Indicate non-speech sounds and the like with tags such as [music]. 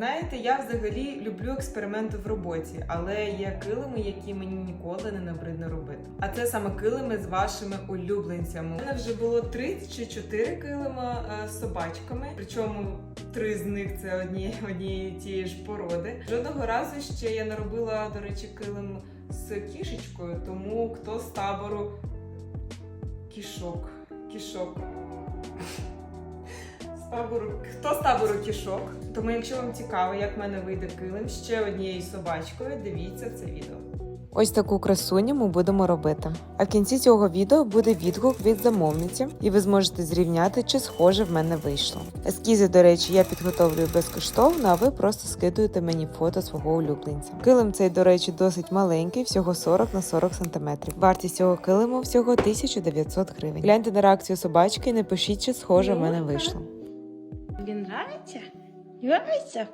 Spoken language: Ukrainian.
Знаєте, я взагалі люблю експерименти в роботі, але є килими, які мені ніколи не набридно робити. А це саме килими з вашими улюбленцями. У мене вже було три чи чотири килима е, з собачками, причому три з них це одні [laughs] однієї тієї ж породи. Жодного разу ще я не робила, до речі, килим з кішечкою, тому хто з табору кішок, кішок. Табору, хто з табору кішок? Тому, якщо вам цікаво, як в мене вийде килим ще однією собачкою, дивіться це відео. Ось таку красуню ми будемо робити. А в кінці цього відео буде відгук від замовниці, і ви зможете зрівняти, чи схоже в мене вийшло. Ескізи, до речі, я підготовлюю безкоштовно, а ви просто скидуєте мені фото свого улюбленця. Килим цей, до речі, досить маленький, всього 40 на 40 см. Вартість цього килиму всього 1900 гривень. Гляньте на реакцію собачки і напишіть, чи схоже в мене вийшло. Тобі нравится, Нравиться?